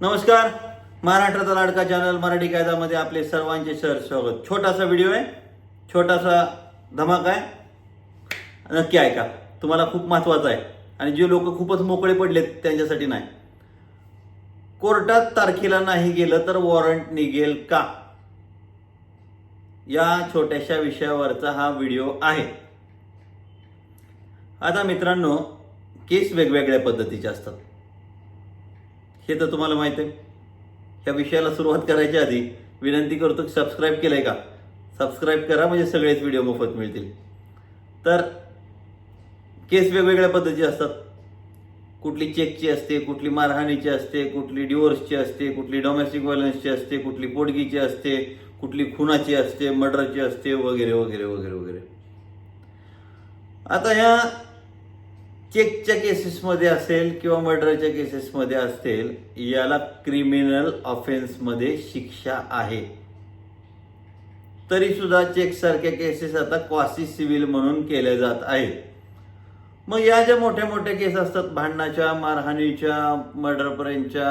नमस्कार. महाराष्ट्राचा लाडका चॅनल मराठी कायदामध्ये आपले सर्वांचे सर स्वागत. छोटासा व्हिडिओ आहे. छोटासा धमाका आहे. नक्की ऐका. तुम्हाला खूप महत्त्वाचा आहे. आणि जे लोक खूपच मोकळे पडलेत त्यांच्यासाठी नाही. कोर्टात तारखेला नाही गेलं तर वॉरंट निघेल का? या छोट्याशा विषयावरचा हा व्हिडिओ आहे. आता मित्रांनो केस वेगवेगळ्या पद्धतीचे असतात. हे तर तुम्हाला माहीत आहे. ह्या विषयाला सुरुवात करायच्या आधी विनंती करतो की सबस्क्राईब केलंय का? सबस्क्राईब करा म्हणजे सगळेच व्हिडिओ मोफत मिळतील. तर केस वेगवेगळ्या पद्धती असतात. कुठली चेकची असते कुठली मारहाणीची असते कुठली डिवोर्सची असते कुठली डोमेस्टिक व्हायलन्सची असते कुठली पोटगीची असते कुठली खुनाची असते मर्डरची असते वगैरे वगैरे वगैरे वगैरे. आता ह्या चेकच्या केसेसमध्ये असेल किंवा मर्डरच्या केसेसमध्ये असेल याला क्रिमिनल ऑफेन्समध्ये शिक्षा आहे. तरी सुद्धा चेकसारख्या केसेस आता क्वासी सिव्हिल म्हणून केल्या जात आहेत. मग या ज्या मोठ्या मोठ्या केस असतात भांडणाच्या मारहाणीच्या मर्डरपर्यंतच्या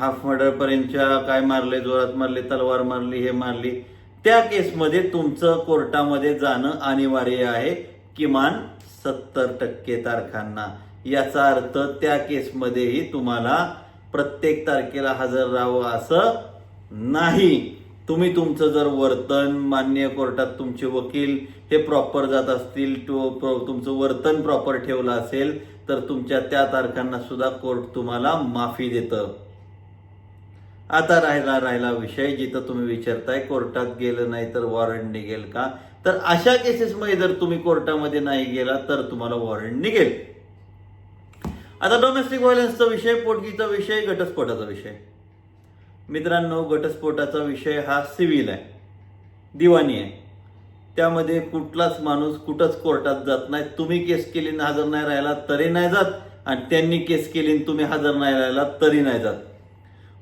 हाफ मर्डरपर्यंतच्या काय मारले जोरात मारले तलवार मारली हे मारली त्या केसमध्ये तुमचं कोर्टामध्ये जाणं अनिवार्य आहे किमान सत्तर टक्के तारखांना. याचा अर्थ त्या केसमध्येही तुम्हाला प्रत्येक तारखेला हजर राहावं असं नाही. तुम्ही तुमचं जर वर्तन मान्य कोर्टात तुमचे वकील हे प्रॉपर जात असतील तो तुमचं वर्तन प्रॉपर ठेवलं असेल तर तुमच्या त्या तारखांना सुद्धा कोर्ट तुम्हाला माफी देतं. आता राहिला राहिला विषय जिथं तुम्ही विचारताय कोर्टात गेलं नाही तर वॉरंट निघेल का? तर अशा केसेसमध्ये जर तुम्ही कोर्टामध्ये नाही गेला तर तुम्हाला वॉरंट निघेल. आता डोमेस्टिक व्हायलन्सचा विषय पोटगीचा विषय घटस्फोटाचा विषय. मित्रांनो घटस्फोटाचा विषय हा सिव्हिल आहे. दिवाणी आहे. त्यामध्ये कुठलाच माणूस कुठंच कोर्टात जात नाही. तुम्ही केस केली हजर नाही राहिला तरी नाही जात. आणि त्यांनी केस केली आणि तुम्ही हजर नाही राहिला तरी नाही जात.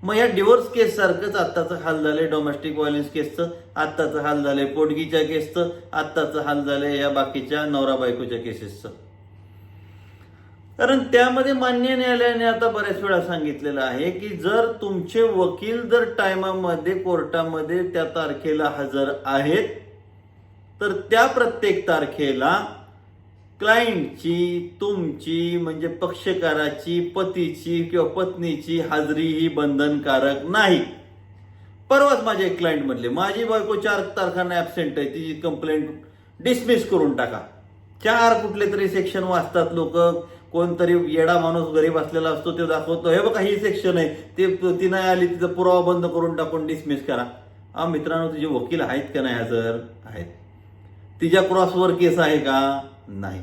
मग या डिवोर्स केस सारखंच आत्ताचं हाल झालंय. डोमेस्टिक व्हायलन्स केसचं आत्ताचं हाल झालंय. पोटगीच्या केसचं आत्ताचं हाल झालंय या बाकीच्या नवरा बायकोच्या केसेसचं कारण त्यामध्ये मान्य न्यायालयाने आता बऱ्याच वेळा सांगितलेलं आहे की जर तुमचे वकील जर टायमामध्ये कोर्टामध्ये त्या तारखेला हजर आहेत तर त्या प्रत्येक तारखेला क्लायंटची तुमची म्हणजे पक्षकाराची पतीची किंवा पत्नीची हाजरी ही बंधनकारक नाही. परवाच माझे एक क्लायंट म्हणले माझी बायको चार तारखांना ॲबसेंट आहे तिची कंप्लेंट डिसमिस करून टाका. चार कुठले तरी सेक्शन वाचतात लोक कोणतरी येडा माणूस गरीब असलेला असतो ते दाखवतो हे बघा ही सेक्शन आहे ते ती नाही आली तिचा पुरावा बंद करून टाकून डिसमिस करा. हा मित्रांनो तुझे वकील आहेत का नाही हजर? आहेत. तिच्या क्रॉसवर केस आहे का? नाही.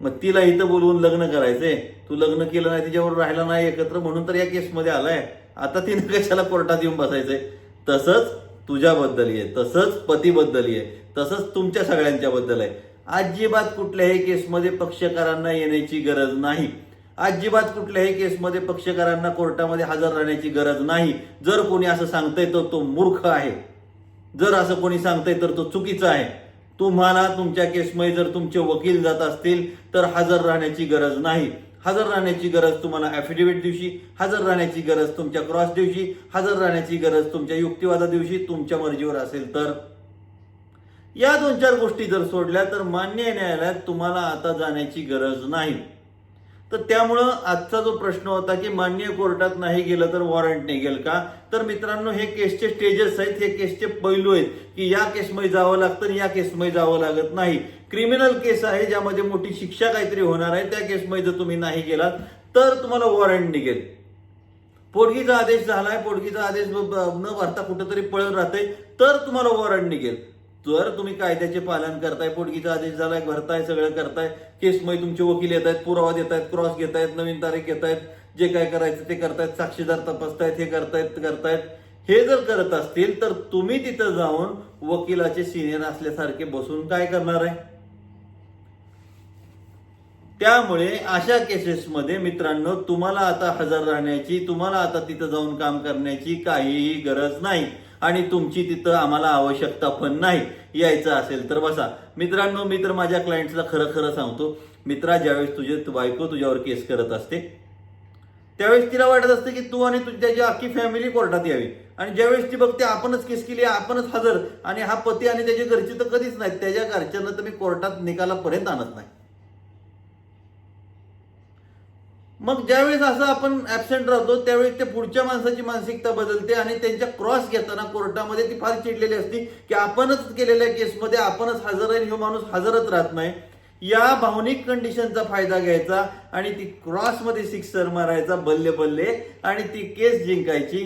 मग तिला इथं बोलवून लग्न करायचंय. तू लग्न केलं नाही तिच्यावर राहिला नाही एकत्र म्हणून तर या केसमध्ये आलाय. आता तिने कशाला कोर्टात येऊन बसायचंय? तसंच तुझ्याबद्दल आहे तसंच पतीबद्दल आहे तसंच तुमच्या सगळ्यांच्याबद्दल आहे. अजिबात कुठल्याही केसमध्ये पक्षकारांना येण्याची गरज नाही. अजिबात कुठल्याही केसमध्ये पक्षकारांना कोर्टामध्ये हजर राहण्याची गरज नाही. जर कोणी असं सांगतंय तर तो मूर्ख आहे. जर असं कोणी सांगतंय तर तो चुकीचा आहे. तुम्हाला तुमच्या केसमध्ये जर तुमचे वकील जात असतील तर हजर राहण्याची गरज नाही. हजर राहण्याची गरज तुम्हाला ॲफिडेव्हिट दिवशी हजर राहण्याची गरज तुमच्या क्रॉस दिवशी हजर राहण्याची गरज तुमच्या युक्तिवादा दिवशी तुमच्या मर्जीवर असेल तर. या दोन चार गोष्टी जर सोडल्या तर मान्य न्यायालयात तुम्हाला आता जाण्याची गरज नाही. तर त्यामुळं आजचा जो प्रश्न होता की मान्य कोर्टात नाही गेलं तर वॉरंट निघेल का? तर मित्रांनो हे केसचे स्टेजेस आहेत हे केसचे पैलू आहेत की या केसमध्ये जावं लागतं आणि या केसमध्ये जावं लागत नाही. क्रिमिनल केस आहे ज्यामध्ये मोठी शिक्षा काहीतरी होणार आहे त्या केसमध्ये जर तुम्ही नाही गेलात तर तुम्हाला वॉरंट निघेल. पोटगीचा आदेश झालाय पोटगीचा आदेश न भरता कुठंतरी पळत राहते तर तुम्हाला वॉरंट निघेल. जर तुम्ही कायद्याचे पालन करताय पोटगीचा आदेश झालाय भरताय सगळं करताय. केसमध्ये तुमचे वकील येत आहेत पुरावा देत आहेत क्रॉस घेत आहेत नवीन तारीख घेत आहेत जे काय करायचं ते करतायत साक्षीदार तपासतायत हे करतायत करतायत. हे जर करत असतील तर तुम्ही तिथं जाऊन वकिलाचे सिनियर असल्यासारखे बसून काय करणार आहे? त्यामुळे अशा केसेसमध्ये मित्रांनो तुम्हाला आता हजर राहण्याची तुम्हाला आता तिथं जाऊन काम करण्याची काहीही गरज नाही. आणि तुमची तिथं आम्हाला आवश्यकता पण नाही यायचं असेल तर बसा. मित्रांनो मी तर माझ्या क्लायंटला खरं खरं सांगतो. मित्रा ज्यावेळेस तुझे बायको तुझ्यावर केस करत असते त्यावेळेस तिला वाटत असतं की तू आणि तुझ्याची अख्खी फॅमिली कोर्टात यावी. आणि ज्यावेळेस ती बघते आपणच केस केली आपणच हजर आणि हा पती आणि त्याची घरची तर कधीच नाही त्याच्या घरच्यांना तर मी कोर्टात निकालापर्यंत आणत नाही. मग ज्यावेळेस असं आपण ऍबसेंट राहतो त्यावेळेस ते पुढच्या माणसाची मानसिकता बदलते आणि त्यांच्या क्रॉस घेताना कोर्टामध्ये ती फार चिडलेली असती की आपणच केलेल्या केसमध्ये आपणच हजर आहे आणि माणूस हजरच राहत नाही. या भावनिक कंडिशनचा फायदा घ्यायचा आणि ती क्रॉसमध्ये सिक्सर मारायचा बल्ले बल्ले आणि ती केस जिंकायची.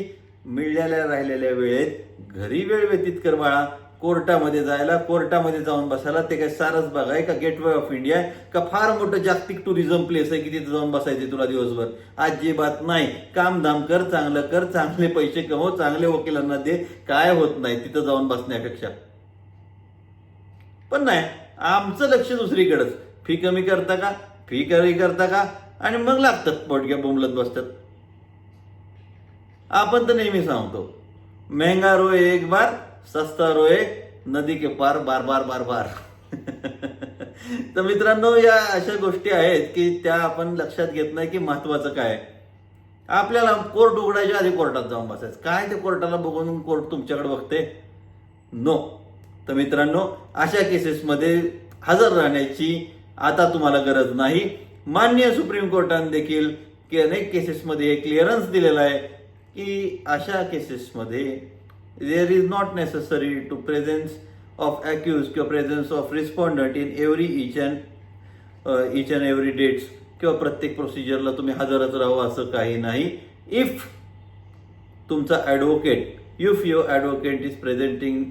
मिळालेल्या राहिलेल्या वेळेत घरी वेळ व्यतीत कर बाळा. कोर्टामध्ये जायला कोर्टामध्ये जाऊन बसायला ते काय सारस बघाय का? गेटवे ऑफ इंडिया आहे का? फार मोठं जागतिक टुरिझम प्लेस आहे की तिथे जाऊन बसायचे तुला दिवसभर? अजिबात नाही. काम धाम कर चांगलं कर चांगले पैसे कमव चांगले वकिलांना दे. काय होत नाही तिथं जाऊन बसण्यापेक्षा. पण नाही आमचं लक्ष दुसरीकडेच. फी कमी करता का? फी कमी करता का? आणि मग लागतात पोटक्या बोंबलत बसतात. आपण तर नेहमी सांगतो महंगा रो एक बार सस्ता रोए नदी के पार बार बार बार बार. तर मित्रांनो या अशा गोष्टी आहेत की त्या आपण लक्षात घेत नाही की महत्वाचं काय आपल्याला कोर्ट उघडायच्या आधी कोर्टात जाऊन बसायचं. काय ते कोर्टाला बघून कोर्ट तुमच्याकडे बघते? नो तर मित्रांनो अशा केसेसमध्ये हजर राहण्याची आता तुम्हाला गरज नाही. मान्य सुप्रीम कोर्टाने देखील की अनेक केसेसमध्ये क्लिअरन्स दिलेला आहे की अशा केसेसमध्ये there is not necessary to presence of accuse किंवा presence of respondent in every each and each and every dates किंवा प्रत्येक प्रोसिजरला तुम्ही हजरच राहू असं काही नाही. इफ तुमचा advocate if your advocate is presenting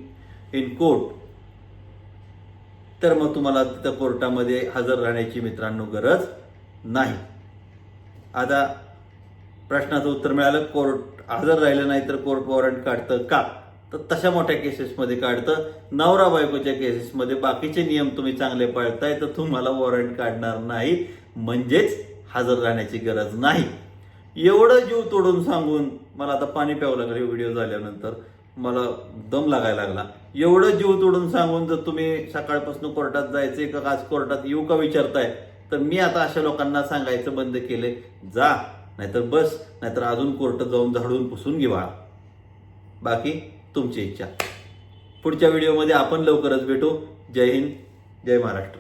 in court तर मग तुम्हाला तिथं कोर्टामध्ये हजर राहण्याची मित्रांनो गरज नाही. आता प्रश्नाचं उत्तर मिळालं. कोर्ट हजर राहिलं नाही तर कोर्ट वॉरंट काढतं का? तर तशा मोठ्या केसेसमध्ये काढतं. नवरा बायकोच्या केसेसमध्ये बाकीचे नियम तुम्ही चांगले पाळताय तर तुम्हाला वॉरंट काढणार नाही. म्हणजेच हजर राहण्याची गरज नाही. एवढं जीव तोडून सांगून मला आता पाणी प्यावं लागलं व्हिडिओ झाल्यानंतर. मला दम लागायला लागला. एवढं जीव तोडून सांगून जर तुम्ही सकाळपासून कोर्टात जायचे का? आज कोर्टात येऊ का विचारताय? तर मी आता अशा लोकांना सांगायचं बंद केले जा. नाहीतर बस नाहीतर अजून कोर्टात जाऊन झाडून पुसून घेवा. बाकी तुमची इच्छा. पुढच्या व्हिडिओमध्ये आपण लवकरच भेटू. जय हिंद जय महाराष्ट्र.